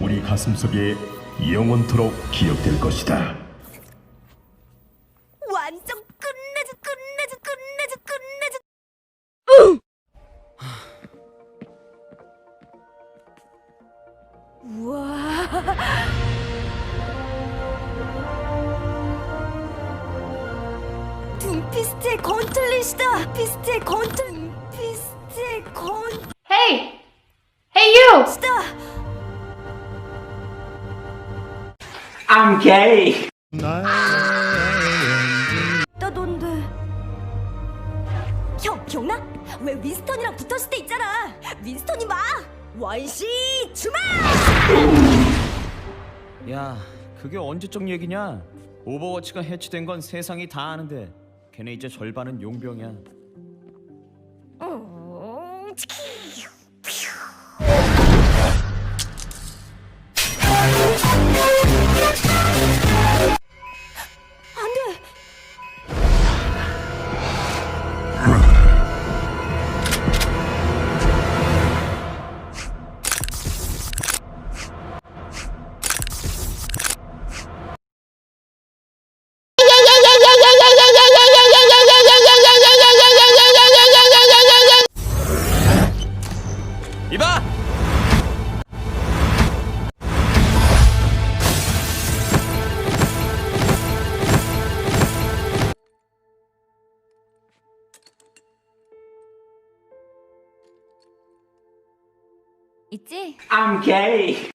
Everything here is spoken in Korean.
우리 가슴속에 영원토록 기억될 것이다. 완전 끝내줘 끝내줘 끝내줘 끝내줘 우와 둠피스트의 건틀릿이다 피스트의 건틀 둠피스트의 건틀릿이다 Hey! Hey, you! I'm gay. 떠돈데 형 기억나? 왜 윈스턴이랑 붙었을 때 있잖아 윈스턴이 막 원시 주마 야, 그게 언제적 얘기냐? 오버워치가 해치된 건 세상이 다 아는데 걔네 이제 절반은 용병이야. 음, 치키. 있지? I'm gay.